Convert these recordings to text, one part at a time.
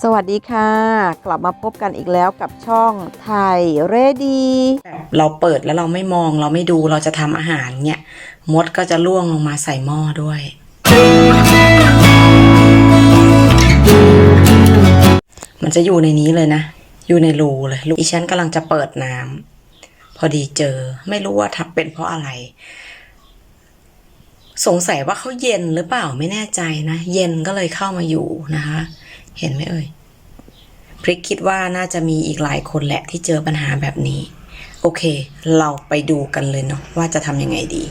สวัสดีค่ะ กลับมาพบกันอีกแล้วกับช่องไทยเรดีเราเปิดแล้วเราไม่มองเราไม่ดูเราจะทำอาหารเนี่ย มดก็จะล่วงลงมาใส่หม้อด้วย มันจะอยู่ในนี้เลยนะ อยู่ในรูเลยรูอีฉันกำลังจะเปิดน้ำพอดีเจอ ไม่รู้ว่าทับเป็นเพราะอะไร สงสัยว่าเขาเย็นหรือเปล่าไม่แน่ใจนะ เย็นก็เลยเข้ามาอยู่นะคะ เห็นไหมเอ่ยพริกคิดว่าน่าจะมีอีกหลายคนแหละที่เจอปัญหาแบบนี้ โอเค เราไปดูกันเลยเนาะว่าจะทำยังไงดี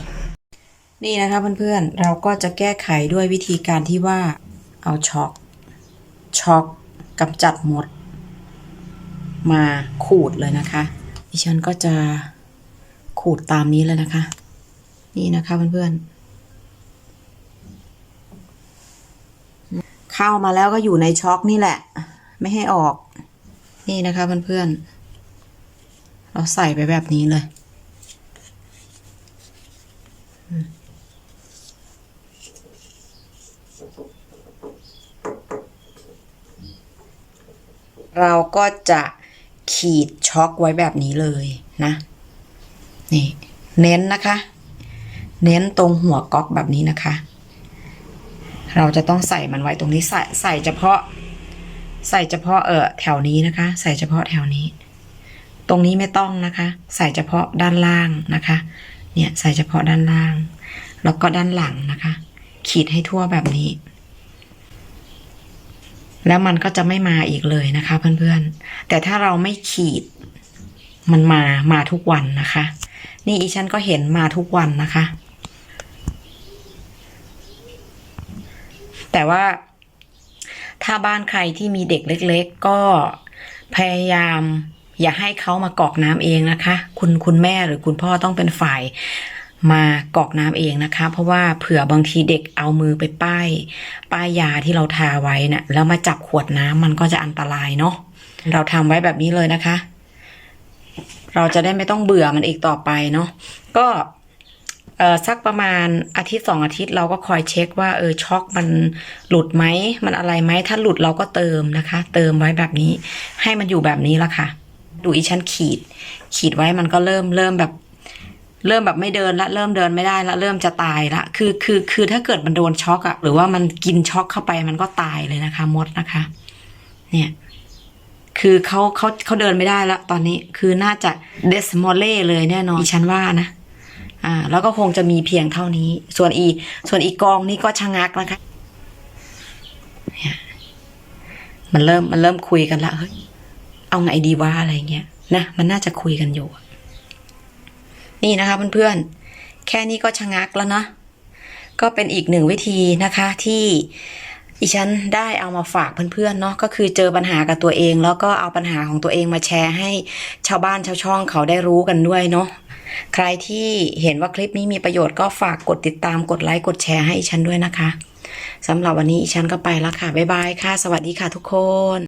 นี่นะคะเพื่อนๆ เราก็จะแก้ไขด้วยวิธีการที่ว่า เอาช็อกช็อกกำจัดมด มาขูดเลยนะคะ ดิฉันก็จะขูดตามนี้เลยนะคะ นี่นะคะเพื่อนๆ เข้ามาแล้วก็อยู่ในช็อกนี่แหละ ไม่ให้ออก นี่นะคะเพื่อนๆ เราใส่ไปแบบนี้เลย เราก็จะขีดช็อกไว้แบบนี้เลยนะ นี่ เน้นนะคะ เน้นตรงหัวก๊อกแบบนี้นะคะ เราจะต้องใส่มันไว้ตรงนี้ใส่ใส่เฉพาะ ใส่เฉพาะเออแถวนี้นะคะ ใส่เฉพาะแถวนี้ ตรงนี้ไม่ต้องนะคะ ใส่เฉพาะด้านล่างนะคะ เนี่ยใส่เฉพาะด้านล่าง แล้วก็ด้านหลังนะคะ ขีดให้ทั่วแบบนี้ แล้วมันก็จะไม่มาอีกเลยนะคะ เพื่อนๆ แต่ถ้าเราไม่ขีดมันมามาทุกวันนะคะ นี่อีฉันก็เห็นมาทุกวันนะคะ แต่ว่า ถ้าบ้านใครที่มีเด็กเล็ก ๆ ก็พยายาม อย่าให้เขามากอกน้ำเองนะคะ คุณคุณแม่หรือคุณพ่อต้องเป็นฝ่ายมากอกน้ำเองนะคะ เพราะว่าเผื่อบางทีเด็กเอามือไปป้าย ป้ายยาที่เราทาไว้นะ่ะแล้วมาจับขวดน้ำมันก็จะอันตรายเนาะเราทำไว้แบบนี้เลยนะคะ เราจะได้ไม่ต้องเบื่อมันอีกต่อไปเนาะก็ ออสักประมาณอาทิตย์สองอาทิตย์เราก็คอยเช็คว่าเออช็อกมันหลุดไหมมันอะไรไหมถ้าหลุดเราก็เติมนะคะ เติมไว้แบบนี้ ให้มันอยู่แบบนี้ละค่ะ ดูอีชั้นขีด ขีดไว้มันก็เริ่มเริ่มแบบ เริ่มแบบไม่เดินละเริ่มเดินไม่ได้ละเริ่มจะตายละคือคือคือถ้าเกิดมันโดนช็อกอะหรือว่ามันกินช็อกเข้าไปมันก็ตายเลยนะคะ มดนะคะ เนี่ยคือเขาเขาเขาเดินไม่ได้แล้วตอนนี้คือน่าจะเดสมอลเล่เลยแน่นอนดิฉันว่านะ อ่าแล้วก็คงจะมีเพียงเท่านี้ ส่วนอี ส่วนอีกองนี่ก็ชะงักนะคะเนี่ยมันเริ่มมันเริ่มคุยกันละเฮ้ยเอาไงดีวะอะไรเงี้ยนะมันน่าจะคุยกันอยู่ นี่นะคะเพื่อนๆแค่นี้ก็ชะงักแล้วเนาะก็เป็นอีกหนึ่งวิธีนะคะที่ อีฉันได้เอามาฝากเพื่อนๆเนาะก็คือเจอปัญหากับตัวเอง แล้วก็เอาปัญหาของตัวเองมาแชร์ให้ชาวบ้านชาวช่องเขาได้รู้กันด้วยเนาะใครที่เห็นว่าคลิปนี้มีประโยชน์ก็ฝากกดติดตามกดไลค์กดแชร์ให้อีฉันด้วยนะคะสำหรับวันนี้อีฉันก็ไปแล้วค่ะ บ๊ายบายค่ะ สวัสดีค่ะทุกคน